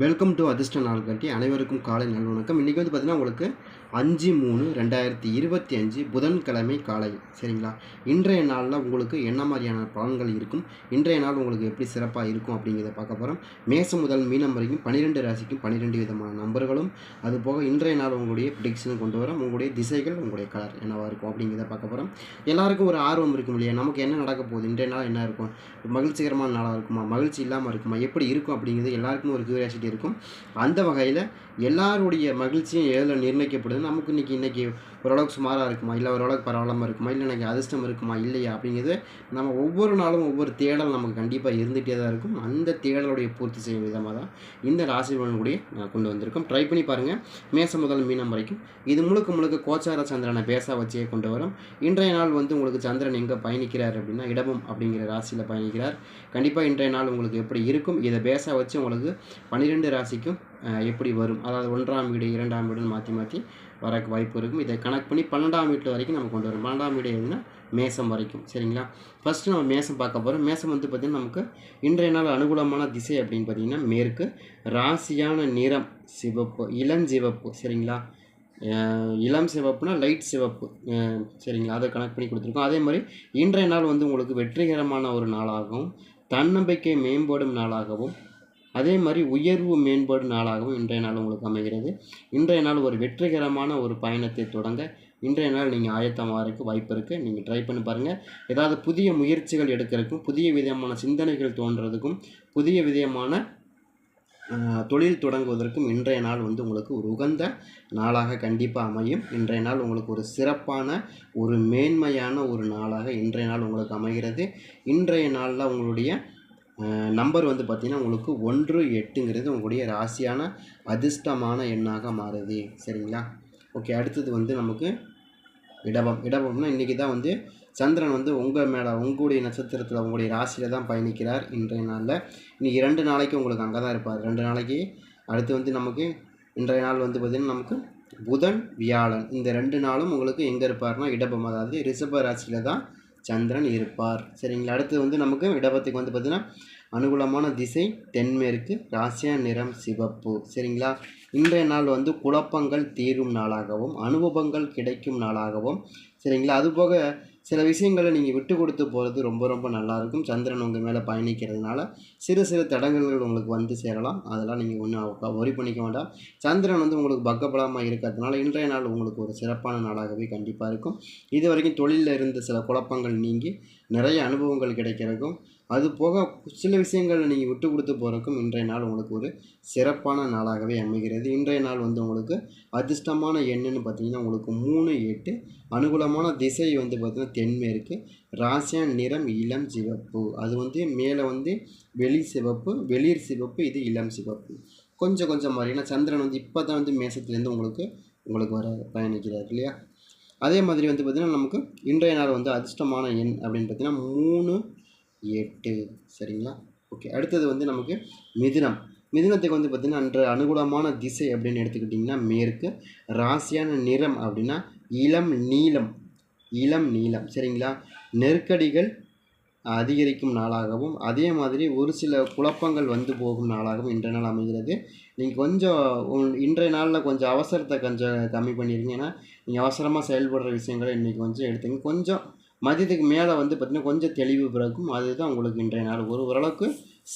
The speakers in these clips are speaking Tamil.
வெல்கம் டு அதிர்ஷ்ட நாள் கட்டி அனைவருக்கும் காலை நல்வணக்கம். இன்றைக்கி வந்து பார்த்தீங்கன்னா உங்களுக்கு அஞ்சு மூணு ரெண்டாயிரத்தி இருபத்தி அஞ்சு புதன்கிழமை காலை. சரிங்களா? இன்றைய நாளில் உங்களுக்கு என்ன மாதிரியான பலன்கள் இருக்கும்? இன்றைய நாள் உங்களுக்கு எப்படி சிறப்பாக இருக்கும் அப்படிங்கிறத பார்க்க போகிறோம் மேசம் முதல் மீனம் வரைக்கும் பன்னிரெண்டு ராசிக்கும் பன்னிரெண்டு விதமான நம்பர்களும் அது போக இன்றைய நாள் உங்களுடைய ப்ரிடிக்ஷன் கொண்டு வரோம். உங்களுடைய திசைகள் உங்களுடைய கலர் என்னவாக இருக்கும் அப்படிங்கிறத பார்க்க போகிறோம் எல்லாருக்கும் ஒரு ஆர்வம் இருக்கும் இல்லையா? நமக்கு என்ன நடக்க போகுது? இன்றைய நாள் என்ன இருக்கும்? மகிழ்ச்சிகரமான நாளாக இருக்குமா? மகிழ்ச்சி இல்லாமல் இருக்குமா? எப்படி இருக்கும் அப்படிங்கிறது எல்லாருக்கும் ஒரு கியூரியாசிட்டி இருக்கும் அந்த வகையில் எல்லாருடைய மகிழ்ச்சியும் எதில் நிர்ணயிக்கப்படுது. நமக்கு இன்றைக்கி இன்றைக்கி ஓரளவுக்கு சுமாராக இருக்குமா? இல்லை ஓரளவுக்கு பரவாயில்லாமல் இருக்குமா? இல்லை எனக்கு அதிர்ஷ்டம் இருக்குமா? இல்லையா? அப்படிங்கிறது நம்ம ஒவ்வொரு நாளும் ஒவ்வொரு தேடல் நமக்கு கண்டிப்பாக இருந்துகிட்டே தான் இருக்கும். அந்த தேடலுடைய பூர்த்தி செய்யும் விதமாக தான் இந்த ராசி பலன்கூடிய நான் கொண்டு வந்திருக்கோம். ட்ரை பண்ணி பாருங்கள் மேசம் முதல் மீனம் வரைக்கும். இது முழுக்க முழுக்க கோச்சார சந்திரனை பேச வச்சே கொண்டு வரும். இன்றைய நாள் வந்து உங்களுக்கு சந்திரன் எங்கே பயணிக்கிறார் அப்படின்னா இடமும் அப்படிங்கிற ராசியில் பயணிக்கிறார். கண்டிப்பாக இன்றைய நாள் உங்களுக்கு எப்படி இருக்கும்? இதை பேச வச்சு உங்களுக்கு பன்னிரெண்டு ராசிக்கும் எப்படி வரும்? அதாவது ஒன்றாம் வீடு இரண்டாம் வீடுன்னு மாற்றி மாற்றி வரக்கு வாய்ப்பு இருக்கும். இதை கணக்கு பண்ணி பன்னெண்டாம் வீட்டு வரைக்கும் நம்ம கொண்டு வரும். பன்னெண்டாம் வீடு எதுனா மேசம் வரைக்கும். சரிங்களா? ஃபஸ்ட்டு நம்ம மேசம் பார்க்க போகிறோம் மேசம் வந்து பார்த்திங்கன்னா நமக்கு இன்றைய நாள் அனுகூலமான திசை அப்படின்னு பார்த்திங்கன்னா மேற்கு. ராசியான நிறம் சிவப்பு இளஞ்சிவப்பு சரிங்களா? இளம் சிவப்புனா லைட் சிவப்பு. சரிங்களா? அதை கனெக்ட் பண்ணி கொடுத்துருக்கோம். அதே மாதிரி இன்றைய நாள் வந்து உங்களுக்கு வெற்றிகரமான ஒரு நாளாகவும் தன்னம்பிக்கை மேம்படும் நாளாகவும் அதே மாதிரி உயர்வு மேம்பாடு நாளாகவும் இன்றைய நாள் உங்களுக்கு அமைகிறது. இன்றைய நாள் ஒரு வெற்றிகரமான ஒரு பயணத்தை தொடங்க இன்றைய நாள் நீங்கள் ஆயத்தமாகறதுக்கு வாய்ப்பு இருக்குது நீங்கள் ட்ரை பண்ணி பாருங்கள் ஏதாவது புதிய முயற்சிகள் எடுக்கிறதுக்கும் புதிய விதமான சிந்தனைகள் தோன்றதுக்கும் புதிய விதமான தொழில் தொடங்குவதற்கும் இன்றைய நாள் வந்து உங்களுக்கு ஒரு உகந்த நாளாக கண்டிப்பாக அமையும். இன்றைய நாள் உங்களுக்கு ஒரு சிறப்பான ஒரு மேன்மையான ஒரு நாளாக இன்றைய நாள் உங்களுக்கு அமைகிறது. இன்றைய நாளில் உங்களுடைய நம்பர் வந்து பார்த்திங்கன்னா உங்களுக்கு ஒன்று எட்டுங்கிறது உங்களுடைய ராசியான அதிர்ஷ்டமான எண்ணாக மாறுது. சரிங்களா? ஓகே அடுத்தது வந்து நமக்கு இடபம் இடபம்னா இன்றைக்கி தான் வந்து சந்திரன் வந்து உங்கள் மேலே உங்களுடைய நட்சத்திரத்தில் உங்களுடைய ராசியில் தான் பயணிக்கிறார் இன்றைய நாளில். இன்றைக்கி ரெண்டு நாளைக்கு உங்களுக்கு அங்கே தான் இருப்பார். ரெண்டு நாளைக்கு அடுத்து வந்து நமக்கு இன்றைய நாள் வந்து பார்த்திங்கன்னா நமக்கு புதன் வியாழன். இந்த ரெண்டு நாளும் உங்களுக்கு எங்கே இருப்பார்னா இடபம் அதாவது ரிஷப ராசியில் தான் சந்திரன் இருப்பார். சரிங்களா? அடுத்து வந்து நமக்கு இடபத்துக்கு வந்து பார்த்திங்கன்னா அனுகூலமான திசை தென்மேற்கு ராசியா நிறம் சிவப்பு. சரிங்களா? இன்றைய நாள் வந்து குழப்பங்கள் தீரும் நாளாகவும் அனுபவங்கள் கிடைக்கும் நாளாகவும். சரிங்களா? அதுபோக சில விஷயங்களை நீங்கள் விட்டு கொடுத்து போகிறது ரொம்ப ரொம்ப நல்லாயிருக்கும் சந்திரன் உங்கள் மேலே பயணிக்கிறதுனால சிறு சிறு தடங்கல்கள் உங்களுக்கு வந்து சேரலாம். அதெல்லாம் நீங்கள் ஒன்றும் ஒரி பண்ணிக்க வேண்டாம். சந்திரன் வந்து உங்களுக்கு பக்கபலமாக இருக்கிறதுனால இன்றைய நாள் உங்களுக்கு ஒரு சிறப்பான நாளாகவே கண்டிப்பாக இருக்கும். இது வரைக்கும் தொழிலில் இருந்த சில குழப்பங்கள் நீங்கி நிறைய அனுபவங்கள் கிடைக்கிறதுக்கும் அது போக சில விஷயங்களை நீங்கள் விட்டு கொடுத்து போகிறதுக்கும் இன்றைய நாள் உங்களுக்கு ஒரு சிறப்பான நாளாகவே அமைகிறது. இன்றைய நாள் வந்து உங்களுக்கு அதிர்ஷ்டமான எண்ணுன்னு பார்த்தீங்கன்னா உங்களுக்கு மூணு எட்டு அனுகூலமான திசை வந்து பார்த்திங்கன்னா தென்மேற்கு ராசியா நிறம் இளம் சிவப்பு. அது வந்து மேலே வந்து வெளி சிவப்பு வெளிர் சிவப்பு இது இளம் சிவப்பு. கொஞ்சம் கொஞ்சம் மாதிரி ஏன்னா சந்திரன் வந்து இப்போ தான் வந்து மேசத்துலேருந்து உங்களுக்கு உங்களுக்கு வர பயணிக்கிறார் இல்லையா? அதே மாதிரி வந்து பார்த்திங்கன்னா நமக்கு இன்றைய நாள் வந்து அதிர்ஷ்டமான எண் அப்படின்னு பார்த்தீங்கன்னா மூணு எட்டு சரிங்களா? ஓகே அடுத்தது வந்து நமக்கு மிதுனம். மிதுனத்துக்கு வந்து பார்த்திங்கன்னா அன்று அனுகூலமான திசை அப்படின்னு எடுத்துக்கிட்டிங்கன்னா மேற்கு ராசியான நிறம் அப்படின்னா இளம் நீளம். இளம் நீளம் சரிங்களா? நெருக்கடிகள் அதிகரிக்கும் நாளாகவும் அதே மாதிரி ஒரு சில குழப்பங்கள் வந்து போகும் நாளாகவும் இன்றைய நாள் அமைகிறது. நீங்கள் கொஞ்சம் இன்றைய நாளில் கொஞ்சம் அவசரத்தை கொஞ்சம் கம்மி பண்ணிடுங்க ஏன்னா நீங்கள் அவசரமாக செயல்படுற விஷயங்களை இன்றைக்கி கொஞ்சம் எடுத்துங்க. கொஞ்சம் மதியத்துக்கு மேலே வந்து பார்த்திங்கன்னா கொஞ்சம் தெளிவு பிறக்கும். அதுதான் உங்களுக்கு இன்றைய நாள். ஒரு ஓரளவுக்கு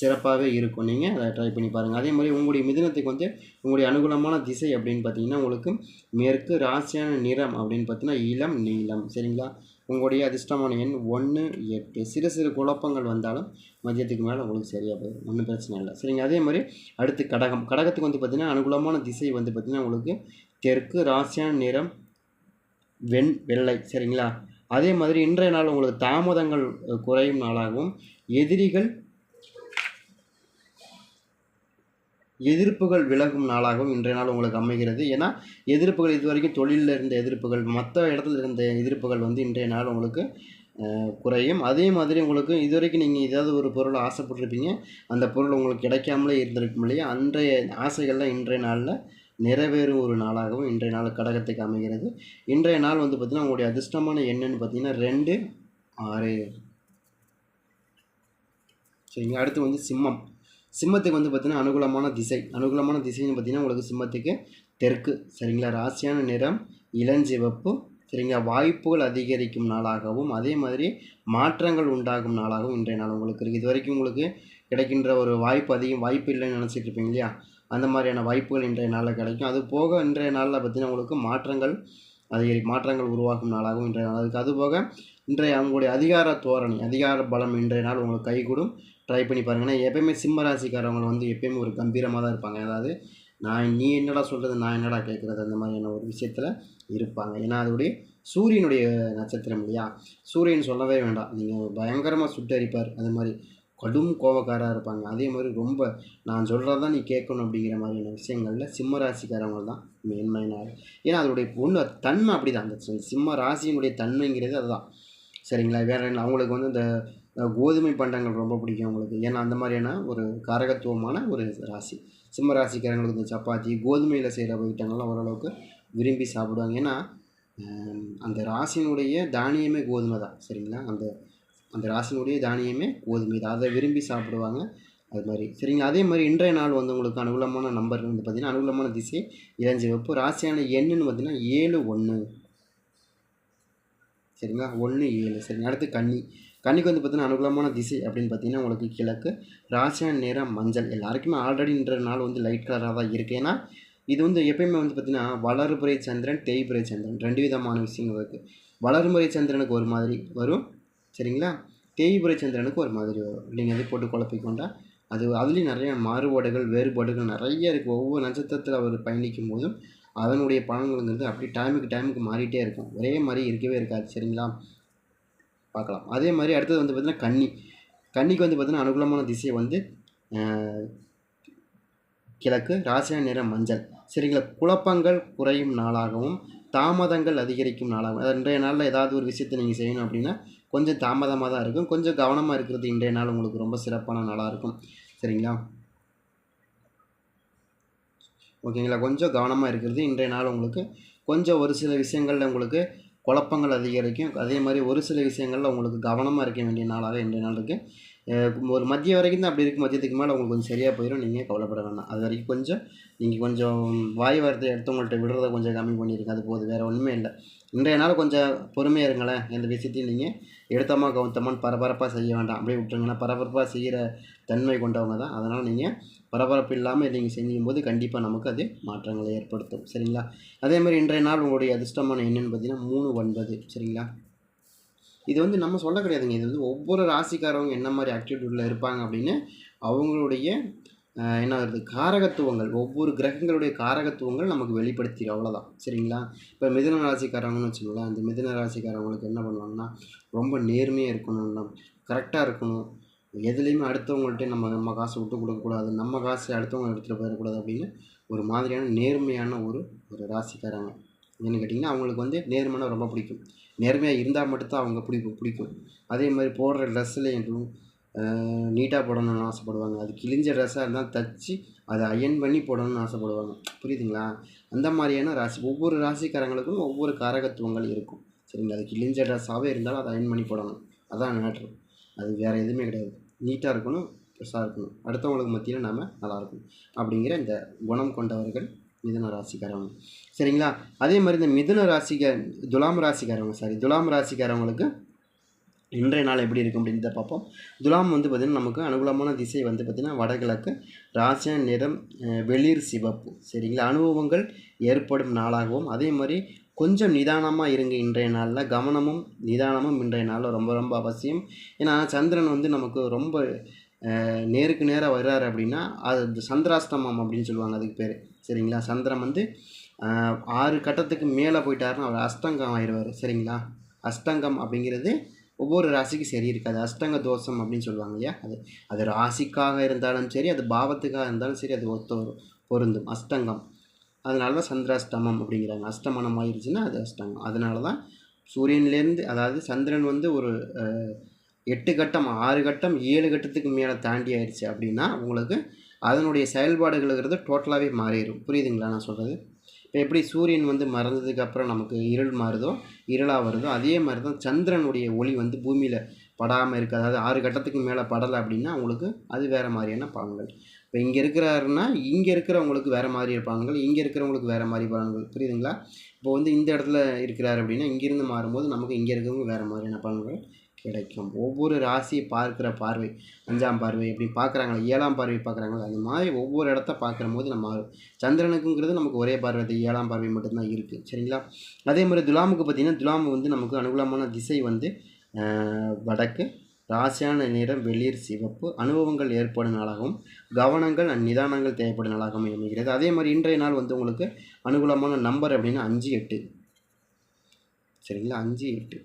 சிறப்பாகவே இருக்கும். நீங்கள் அதை ட்ரை பண்ணி பாருங்கள் அதே மாதிரி உங்களுடைய மிதினத்துக்கு வந்து உங்களுடைய அனுகூலமான திசை அப்படின்னு பார்த்தீங்கன்னா உங்களுக்கு மேற்கு ராசியான நிறம் அப்படின்னு பார்த்தீங்கன்னா இளம் நீளம். சரிங்களா? உங்களுடைய அதிர்ஷ்டமான எண் ஒன்று எட்டு. சிறு சிறு குழப்பங்கள் வந்தாலும் மதியத்துக்கு மேலே உங்களுக்கு சரியாக போயிடும். ஒன்றும் பிரச்சனை இல்லை. சரிங்க. அதே மாதிரி அடுத்து கடகம். கடகத்துக்கு வந்து பார்த்திங்கன்னா அனுகூலமான திசை வந்து பார்த்திங்கன்னா உங்களுக்கு தெற்கு ராசியான நிறம் வெண் வெள்ளை. சரிங்களா? அதே மாதிரி இன்றைய நாள் உங்களுக்கு தாமதங்கள் குறையும் நாளாகவும் எதிரிகள் எதிர்ப்புகள் விலகும் நாளாகவும் இன்றைய நாள் உங்களுக்கு அமைகிறது. ஏன்னா எதிர்ப்புகள் இது வரைக்கும் தொழிலில் இருந்த எதிர்ப்புகள் மற்ற இடத்துல இருந்த எதிர்ப்புகள் வந்து இன்றைய நாள் உங்களுக்கு குறையும். அதே மாதிரி உங்களுக்கு இது வரைக்கும் நீங்கள் ஏதாவது ஒரு பொருளை ஆசைப்பட்டிருப்பீங்க. அந்த பொருள் உங்களுக்கு கிடைக்காமலே இருந்திருக்கும் இல்லையா? அன்றைய ஆசைகள்லாம் இன்றைய நாளில் நிறைவேறும் ஒரு நாளாகவும் இன்றைய நாள் கடகத்துக்கு அமைகிறது இன்றைய நாள் வந்து பார்த்திங்கன்னா உங்களுடைய அதிர்ஷ்டமான எண்ணுன்னு பார்த்தீங்கன்னா ரெண்டு ஆறு. சரிங்க அடுத்து வந்து சிம்மம். சிம்மத்துக்கு வந்து பார்த்திங்கன்னா அனுகூலமான திசை. அனுகூலமான திசைன்னு பார்த்திங்கன்னா உங்களுக்கு சிம்மத்துக்கு தெற்கு. சரிங்களா? ராசியான நிறம் இளஞ்சிவப்பு சரிங்களா? வாய்ப்புகள் அதிகரிக்கும் நாளாகவும் அதே மாதிரி மாற்றங்கள் உண்டாகும் நாளாகவும் இன்றைய நாள் உங்களுக்கு இருக்குது. இது வரைக்கும் உங்களுக்கு கிடைக்கின்ற ஒரு வாய்ப்பு அதிகம் வாய்ப்பு இல்லைன்னு நினச்சிட்டு இருப்பீங்க இல்லையா? அந்த மாதிரியான வாய்ப்புகள் இன்றைய நாளில் கிடைக்கும். அது போக இன்றைய நாளில் பார்த்திங்கன்னா உங்களுக்கு மாற்றங்கள் அதிகரி மாற்றங்கள் உருவாகும் நாளாகவும் இன்றைய நாள். அதுக்கு அதுபோக இன்றைய அவங்களுடைய அதிகார தோரணை அதிகார பலம் இன்றைய நாள் உங்களுக்கு கைகூடும். ட்ரை பண்ணி பாருங்கன்னா எப்பயுமே சிம்ம ராசிக்காரவங்க வந்து எப்பயுமே ஒரு கம்பீரமாக தான் இருப்பாங்க. அதாவது நான் நீ என்னடா சொல்கிறது நான் என்னடா கேட்குறது அந்த மாதிரியான ஒரு விஷயத்தில் இருப்பாங்க. ஏன்னா அதோடைய சூரியனுடைய நட்சத்திரம் இல்லையா? சூரியன் சொல்லவே வேண்டாம். நீங்கள் பயங்கரமாக சுட்டரிப்பார். அது மாதிரி கடும் கோபக்காராக இருப்பாங்க. அதே மாதிரி ரொம்ப நான் சொல்கிறது தான் நீ கேட்கணும் அப்படிங்கிற மாதிரியான விஷயங்களில் சிம்ம ராசிக்காரவங்க தான் மேன்மையினார் ஏன்னா அதோடைய ஒன்று தன்மை அப்படி தான் அந்த சிம்ம ராசியினுடைய தன்மைங்கிறது அதுதான். சரிங்களா? வேற என்ன? அவங்களுக்கு வந்து இந்த கோதுமை பண்டங்கள் ரொம்ப பிடிக்கும் அவங்களுக்கு. ஏன்னா அந்த மாதிரியான ஒரு காரகத்துவமான ஒரு ராசி. சிம்ம ராசிக்காரங்களுக்கு இந்த சப்பாத்தி கோதுமையில் செய்கிற ஐட்டங்கள்லாம் ஓரளவுக்கு விரும்பி சாப்பிடுவாங்க. ஏன்னா அந்த ராசியினுடைய தானியமே கோதுமை தான். சரிங்களா? அந்த அந்த ராசினுடைய தானியமே கோதுமை தான் அதை விரும்பி சாப்பிடுவாங்க. அது மாதிரி. சரிங்களா அதே மாதிரி இன்றைய நாள் வந்து உங்களுக்கு அனுகூலமான நம்பர் வந்து பார்த்திங்கன்னா அனுகூலமான திசை இளஞ்சிவப்பு ராசியான எண்ணுன்னு பார்த்திங்கன்னா ஏழு ஒன்று சரிங்களா? ஒன்று ஏழு. சரிங்க. அடுத்து கன்னி. கன்னிக்கு வந்து பார்த்தீங்கன்னா அனுகூலமான திசை அப்படின்னு பார்த்தீங்கன்னா உங்களுக்கு கிழக்கு. ராசியான நிறம் மஞ்சள். எல்லாருக்குமே ஆல்ரெடி இன்ற நாள் வந்து லைட் கலராக தான் இருக்குது ஏன்னா இது வந்து எப்பயுமே வந்து பார்த்திங்கன்னா வளர்புரை சந்திரன் தேய்புரை சந்திரன். ரெண்டு விதமான விஷயங்கள் இருக்குது வளர்முறை சந்திரனுக்கு ஒரு மாதிரி வரும். சரிங்களா? தேய்புரை சந்திரனுக்கு ஒரு மாதிரி வரும். நீங்கள் வந்து போட்டு குழப்பிக்கொண்டா அது அதுலேயும் நிறைய மாறுபாடுகள் வேறுபாடுகள் நிறைய இருக்குது ஒவ்வொரு நட்சத்திரத்தில் அவர் பயணிக்கும் போதும் அதனுடைய பலன்களுங்கிறது அப்படி டைமுக்கு டைமுக்கு மாறிட்டே இருக்கும். ஒரே மாதிரி இருக்கவே இருக்காது. சரிங்களா? பார்க்கலாம். அதே மாதிரி அடுத்தது வந்து பார்த்திங்கன்னா கன்னி. கன்னிக்கு வந்து பார்த்திங்கன்னா அனுகூலமான திசை வந்து கிழக்கு ராசியா நிறம் மஞ்சள். சரிங்களா? குழப்பங்கள் குறையும் நாளாகவும் தாமதங்கள் அதிகரிக்கும் நாளாகவும். அதாவது இன்றைய நாளில் ஏதாவது ஒரு விஷயத்தை நீங்கள் செய்யணும் அப்படின்னா கொஞ்சம் தாமதமாக தான் இருக்கும். கொஞ்சம் கவனமாக இருக்கிறது இன்றைய நாள் உங்களுக்கு ரொம்ப சிறப்பான நாளாக இருக்கும். சரிங்களா? ஓகேங்களா? கொஞ்சம் கவனமாக இருக்கிறது இன்றைய நாள் உங்களுக்கு கொஞ்சம் ஒரு சில விஷயங்களில் உங்களுக்கு குழப்பங்கள் அதிகரிக்கும். அதே மாதிரி ஒரு சில விஷயங்களில் உங்களுக்கு கவனமாக இருக்க வேண்டிய நாளாக இன்றைய நாள் இருக்குது ஒரு மதியம் வரைக்கும் தான் அப்படி இருக்குது மதியத்துக்கு மேலே உங்களுக்கு கொஞ்சம் சரியாக போயிடும் நீங்கள் கவலைப்பட வேண்டாம். அது வரைக்கும் கொஞ்சம் நீங்கள் கொஞ்சம் வாய் வார்த்தை எடுத்தவங்கள்ட்ட விடுறத கொஞ்சம் கம்மி பண்ணியிருங்க அது போது வேறு ஒன்றுமே இல்லை. இன்றைய நாள் கொஞ்சம் பொறுமையாக இருங்களேன். எந்த விஷயத்தையும் நீங்கள் எடுத்தமாக கவுத்தமான்னு பரபரப்பாக செய்ய வேண்டாம். அப்படியே விட்டுருங்கன்னா பரபரப்பாக செய்கிற தன்மை கொண்டவங்க தான். அதனால் நீங்கள் பரபரப்பு இல்லாமல் நீங்கள் செய்யும்போது கண்டிப்பாக நமக்கு அது மாற்றங்களை ஏற்படுத்தும். சரிங்களா? அதே மாதிரி இன்றைய நாள் உங்களுடைய அதிர்ஷ்டமான என்னென்னு பார்த்தீங்கன்னா மூணு ஒன்பது. சரிங்களா? இது வந்து நம்ம சொல்ல கிடையாதுங்க. இது வந்து ஒவ்வொரு ராசிக்காரவங்க என்ன மாதிரி ஆக்டிடியூட்டில் இருப்பாங்க அப்படின்னு அவங்களுடைய என்ன வருது? காரகத்துவங்கள். ஒவ்வொரு கிரகங்களுடைய காரகத்துவங்கள் நமக்கு வெளிப்படுத்திடும். அவ்வளோதான் சரிங்களா? இப்போ மிதுன ராசிக்காரவங்கன்னு வச்சுக்கோங்களேன். இந்த மிதன ராசிக்காரவங்களுக்கு என்ன பண்ணுவாங்கன்னா ரொம்ப நேர்மையாக இருக்கணும். கரெக்டாக இருக்கணும். எதுலேயுமே அடுத்தவங்கள்ட்ட நம்ம நம்ம காசை விட்டு கொடுக்கக்கூடாது நம்ம காசை அடுத்தவங்க எடுத்துகிட்டு போயிடக்கூடாது அப்படின்னு ஒரு மாதிரியான நேர்மையான ஒரு ஒரு ராசிக்காரங்க. ஏன்னு கேட்டிங்கன்னா அவங்களுக்கு வந்து நேர்மையான ரொம்ப பிடிக்கும். நேர்மையாக இருந்தால் மட்டும்தான் அவங்க பிடிக்கும் பிடிக்கும். அதே மாதிரி போடுற ட்ரெஸ்ஸுலேயும் நீட்டாக போடணும்னு ஆசைப்படுவாங்க. அது கிழிஞ்ச ட்ரெஸ்ஸாக இருந்தால் தைச்சி அதை அயன் பண்ணி போடணும்னு ஆசைப்படுவாங்க. புரியுதுங்களா? அந்த மாதிரியான ராசி ஒவ்வொரு ராசிக்காரங்களுக்கும் ஒவ்வொரு காரகத்துவங்கள் இருக்கும். சரிங்களா? அது கிழிஞ்ச ட்ரெஸ்ஸாகவே இருந்தாலும் அதை அயன் பண்ணி போடணும். அதான் மேட்ரு அது வேறு எதுவுமே கிடையாது. நீட்டாக இருக்கணும் ஃப்ரெஷ்ஷாக இருக்கணும். அடுத்தவங்களுக்கு மத்தியில் நாம் நல்லாயிருக்கும் அப்படிங்கிற இந்த குணம் கொண்டவர்கள் மிதுன ராசிக்காரவங்க. சரிங்களா? அதே மாதிரி இந்த மிதுன ராசிக்க துலாம் ராசிக்காரவங்க சாரி துலாம் ராசிக்காரவங்களுக்கு இன்றைய நாள் எப்படி இருக்கும் அப்படின்றத பார்ப்போம். துலாம் வந்து பார்த்திங்கன்னா நமக்கு அனுகூலமான திசை வந்து பார்த்திங்கன்னா வடகிழக்கு ராசியான நிறம் வெளிர் சிவப்பு. சரிங்களா? அனுபவங்கள் ஏற்படும் நாளாகவும் அதே மாதிரி கொஞ்சம் நிதானமாக இருங்க இன்றைய நாளில். கவனமும் நிதானமும் இன்றைய நாளில் ரொம்ப ரொம்ப அவசியம். ஏன்னா சந்திரன் வந்து நமக்கு ரொம்ப நேருக்கு நேராக வர்றாரு அப்படின்னா அது சந்திராஷ்டமம் அப்படின்னு சொல்லுவாங்க அதுக்கு பேர். சரிங்களா? சந்திரன் வந்து ஆறு கட்டத்துக்கு மேலே போயிட்டாருன்னா அவர் அஸ்தங்கம் ஆயிடுவார் சரிங்களா? அஸ்தங்கம் அப்படிங்கிறது ஒவ்வொரு ராசிக்கும் சரி இருக்காது. அஷ்டங்க தோஷம் அப்படின்னு சொல்லுவாங்க இல்லையா? அது அது ராசிக்காக இருந்தாலும் சரி அது பாவத்துக்காக இருந்தாலும் சரி அது ஒத்து பொருந்தும். அஷ்டங்கம். அதனால தான் சந்திராஷ்டமம் அப்படிங்கிறாங்க. அஷ்டமனம் ஆயிடுச்சுன்னா அது அஷ்டங்கம். அதனால தான் சூரியன்லேருந்து அதாவது சந்திரன் வந்து ஒரு எட்டு கட்டம் ஆறு கட்டம் ஏழு கட்டத்துக்கு மேலே தாண்டி ஆயிடுச்சு அப்படின்னா உங்களுக்கு அதனுடைய செயல்பாடுகளுங்கிறது டோட்டலாகவே மாறிடும். புரியுதுங்களா நான் சொல்கிறது இப்போ எப்படி சூரியன் வந்து மறந்ததுக்கு அப்புறம் நமக்கு இருள் மாறுதோ இருளாக வருதோ அதே மாதிரி தான் சந்திரனுடைய ஒளி வந்து பூமியில் படாமல் இருக்குது அதாவது ஆறு கட்டத்துக்கு மேலே படலை அப்படின்னா உங்களுக்கு அது வேறு மாதிரியான பலன்கள் இப்போ இங்கே இருக்கிறாருன்னா இங்கே இருக்கிறவங்களுக்கு வேறு மாதிரி பலன்கள் இங்கே இருக்கிறவங்களுக்கு வேறு மாதிரி பலன்கள் புரியுதுங்களா? இப்போ வந்து இந்த இடத்துல இருக்கிறார் அப்படின்னா இங்கேருந்து மாறும்போது நமக்கு இங்கே இருக்கிறவங்க வேறு மாதிரியான பலன்கள் கிடைக்கும். ஒவ்வொரு ராசியை பார்க்குற பார்வை அஞ்சாம் பார்வை எப்படி பார்க்குறாங்களா ஏழாம் பார்வை பார்க்குறாங்களா அந்த மாதிரி ஒவ்வொரு இடத்த பார்க்குற போது நம்ம சந்திரனுக்குங்கிறது நமக்கு ஒரே பார்வை அது ஏழாம் பார்வை மட்டும்தான் இருக்குது சரிங்களா? அதே மாதிரி துலாமுக்கு பார்த்திங்கன்னா துலாம் வந்து நமக்கு அனுகூலமான திசை வந்து வடக்கு. ராசியான நிறம் வெளிர் சிவப்பு. அனுபவங்கள் ஏற்படும் நாளாகவும் கவனங்கள் நிதானங்கள் தேவைப்படும் நாளாகவும் அமைகிறது. அதே மாதிரி இன்றைய நாள் வந்து உங்களுக்கு அனுகூலமான நம்பர் அப்படின்னா அஞ்சு எட்டு. சரிங்களா? அஞ்சு எட்டு.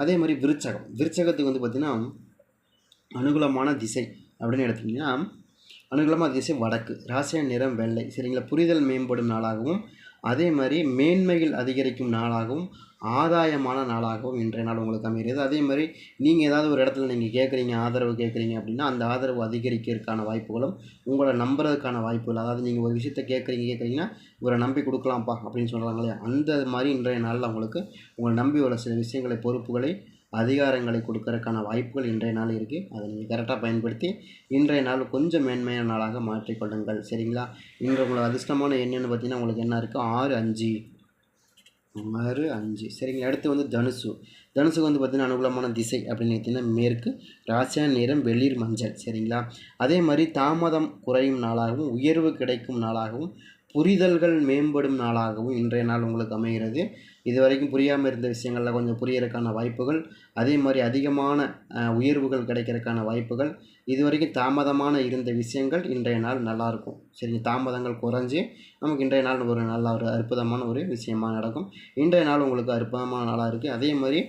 அதே மாதிரி விருச்சகம். விருச்சகத்துக்கு வந்து பார்த்திங்கன்னா அனுகூலமான திசை அப்படின்னு எடுத்திங்கன்னா அனுகூலமான திசை வடக்கு. ராசியான நிறம் வெள்ளை. சரிங்களா? புரிதல் மேம்படும் நாளாகவும் அதே மாதிரி மேன்மைகள் அதிகரிக்கும் நாளாகவும் ஆதாயமான நாளாகவும் இன்றைய நாள் உங்களுக்கு அமைகிறது. அதே மாதிரி நீங்கள் ஏதாவது ஒரு இடத்துல நீங்கள் கேட்குறீங்க ஆதரவு கேட்குறீங்க அப்படின்னா அந்த ஆதரவு அதிகரிக்கிறதுக்கான வாய்ப்புகளும் உங்களை நம்புறதுக்கான வாய்ப்புகள் அதாவது நீங்கள் ஒரு விஷயத்த கேட்குறீங்க கேட்குறீங்கன்னா இவரை நம்பி கொடுக்கலாம்ப்பா அப்படின்னு சொல்கிறாங்களே அந்த மாதிரி இன்றைய நாளில் உங்களுக்கு உங்களை நம்பி உள்ள சில விஷயங்களை பொறுப்புகளை அதிகாரங்களை கொடுக்கறதுக்கான வாய்ப்புகள் இன்றைய நாள் இருக்குது அதை நீங்கள் கரெக்டாக பயன்படுத்தி இன்றைய நாள் கொஞ்சம் மேன்மையான நாளாக மாற்றிக்கொள்ளுங்கள். சரிங்களா? இன்று உங்களுக்கு அதிர்ஷ்டமான எண்ணுன்னு பார்த்தீங்கன்னா உங்களுக்கு என்ன இருக்குது ஆறு அஞ்சு. ஆறு அஞ்சு. சரிங்களா அடுத்து வந்து தனுசு. தனுசுக்கு வந்து பார்த்திங்கன்னா அனுகூலமான திசை அப்படின்னு பார்த்தீங்கன்னா மேற்கு ராசியான நிறம் வெளிர் மஞ்சள். சரிங்களா? அதே மாதிரி தாமதம் குறையும் நாளாகவும் உயர்வு கிடைக்கும் நாளாகவும் புரிதல்கள் மேம்படும் நாளாகவும் இன்றைய நாள் உங்களுக்கு அமைகிறது. இது வரைக்கும் புரியாமல் இருந்த விஷயங்களில் கொஞ்சம் புரியறதுக்கான வாய்ப்புகள் அதே மாதிரி அதிகமான உயர்வுகள் கிடைக்கிறதுக்கான வாய்ப்புகள் இது வரைக்கும் தாமதமான இருந்த விஷயங்கள் இன்றைய நாள் நல்லாயிருக்கும் சரி தாமதங்கள் குறைஞ்சி நமக்கு இன்றைய நாள் ஒரு நல்ல ஒரு அற்புதமான ஒரு விஷயமாக நடக்கும். இன்றைய நாள் உங்களுக்கு அற்புதமான நாளாக இருக்குது அதே மாதிரி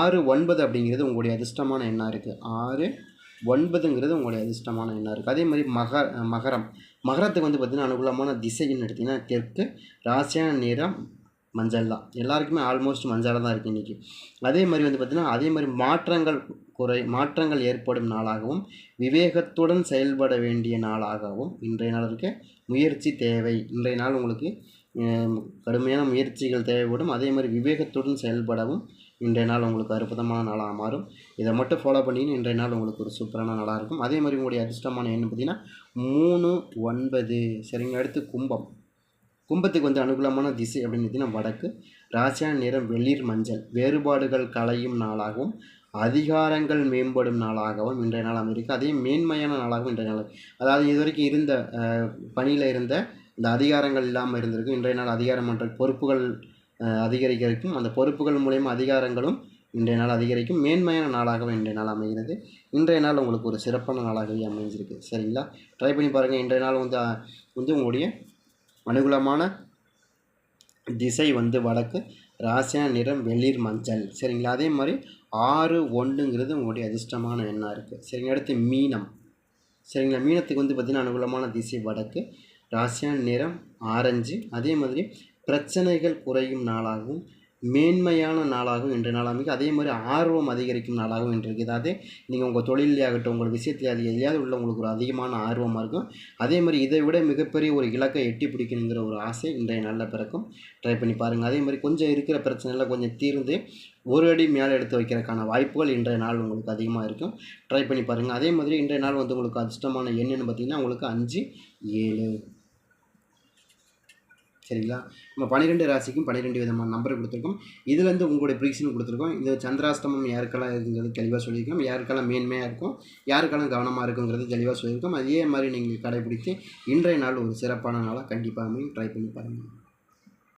ஆறு ஒன்பது அப்படிங்கிறது உங்களுடைய அதிர்ஷ்டமான எண்ணாக இருக்குது ஆறு ஒன்பதுங்கிறது உங்களுடைய அதிர்ஷ்டமான எண்ணாக இருக்குது அதே மாதிரி மக மகரம். மகரத்துக்கு வந்து பார்த்திங்கன்னா அனுகூலமான திசைன்னு எடுத்திங்கன்னா தெற்கு ராசியான நிறம் மஞ்சள் தான். எல்லாருக்குமே ஆல்மோஸ்ட் மஞ்சளாக தான் இருக்குது இன்றைக்கி அதே மாதிரி வந்து பார்த்திங்கன்னா அதே மாதிரி மாற்றங்கள் குறை மாற்றங்கள் ஏற்படும் நாளாகவும் விவேகத்துடன் செயல்பட வேண்டிய நாளாகவும் இன்றைய நாளுக்கு முயற்சி தேவை. இன்றைய நாள் உங்களுக்கு கடுமையான முயற்சிகள் தேவைப்படும். அதே மாதிரி விவேகத்துடன் செயல்படவும் இன்றைய நாள் உங்களுக்கு அற்புதமான நாளாக மாறும். இதை மட்டும் ஃபாலோ பண்ணிங்கன்னா இன்றைய நாள் உங்களுக்கு ஒரு சூப்பரான நாளாக இருக்கும். அதே மாதிரி உங்களுடைய அதிர்ஷ்டமான எண் பார்த்திங்கன்னா மூணு ஒன்பது. சரிங்க அடுத்து கும்பம். கும்பத்துக்கு வந்து அனுகூலமான திசை அப்படின்னு பார்த்தீங்கன்னா வடக்கு. ராசியான நிறம் வெளிர் மஞ்சள். வேறுபாடுகள் களையும் நாளாகவும் அதிகாரங்கள் மேம்படும் நாளாகவும் இன்றைய நாள் அமைருக்கு அதே மேன்மையான நாளாகவும் இன்றைய நாள். அதாவது இது வரைக்கும் இருந்த பணியில் இருந்த இந்த அதிகாரங்கள் இல்லாமல் இருந்திருக்கும் இன்றைய நாள் அதிகாரம் பொறுப்புகள் அதிகரிக்கிறதுக்கும் அந்த பொறுப்புகள் மூலயமா அதிகாரங்களும் இன்றைய நாள் அதிகரிக்கும். மேன்மையான நாளாகவே இன்றைய நாள் அமைகிறது. இன்றைய நாள் உங்களுக்கு ஒரு சிறப்பான நாளாகவே அமைஞ்சிருக்கு. சரிங்களா? ட்ரை பண்ணி பாருங்கள் இன்றைய நாள் வந்து வந்து உங்களுடைய அனுகூலமான திசை வந்து வடக்கு ராசியான நிறம் வெளிர் மஞ்சள். சரிங்களா? அதே மாதிரி ஆறு ஒன்றுங்கிறது உங்களுடைய அதிர்ஷ்டமான எண்ணாக இருக்குது சரிங்க? அடுத்து மீனம். சரிங்களா? மீனத்துக்கு வந்து பார்த்திங்கன்னா அனுகூலமான திசை வடக்கு ராசியான நிறம் ஆரஞ்சு. அதே மாதிரி பிரச்சனைகள் குறையும் நாளாகவும் மேன்மையான நாளாகவும் இன்றைய நாள் அமைக்கும் அதே மாதிரி ஆர்வம் அதிகரிக்கும் நாளாகவும் இன்று இருக்குது. அதாவது நீங்கள் உங்கள் தொழிலையாகட்டும் உங்கள் விஷயத்தில் அது எதையாவது உள்ள உங்களுக்கு ஒரு அதிகமான ஆர்வமாக இருக்கும். அதே மாதிரி இதை விட மிகப்பெரிய ஒரு இலக்கை எட்டி பிடிக்கணுங்கிற ஒரு ஆசை இன்றைய நாளில் பிறக்கும். ட்ரை பண்ணி பாருங்கள் அதே மாதிரி கொஞ்சம் இருக்கிற பிரச்சனைலாம் கொஞ்சம் தீர்ந்து ஒரு அடி மேலே எடுத்து வைக்கிறதுக்கான வாய்ப்புகள் இன்றைய நாள் உங்களுக்கு அதிகமாக இருக்கும். ட்ரை பண்ணி பாருங்கள் அதே மாதிரி இன்றைய நாள் வந்து உங்களுக்கு அதிர்ஷ்டமான எண்ணுன்னு பார்த்தீங்கன்னா உங்களுக்கு அஞ்சு ஏழு. சரிங்களா? நம்ம பன்னிரெண்டு ராசிக்கும் பன்னிரெண்டு விதமான நம்பர் கொடுத்துருக்கோம். இதுலேருந்து உங்களுடைய ப்ரிக்ஷன் கொடுத்துருக்கோம். இந்த சந்திராஷ்டமம் யாருக்கெல்லாம் இருக்குங்கிறது தெளிவாக சொல்லியிருக்கோம். யாருக்கெல்லாம் மேன்மையாக இருக்கும் யாருக்கெல்லாம் கவனமாக இருக்குங்கிறது தெளிவாக சொல்லியிருக்கோம். அதே மாதிரி நீங்கள் கடைபிடித்து இன்றைய நாள் ஒரு சிறப்பான நாளாக கண்டிப்பாக ட்ரை பண்ணி பாருங்கள்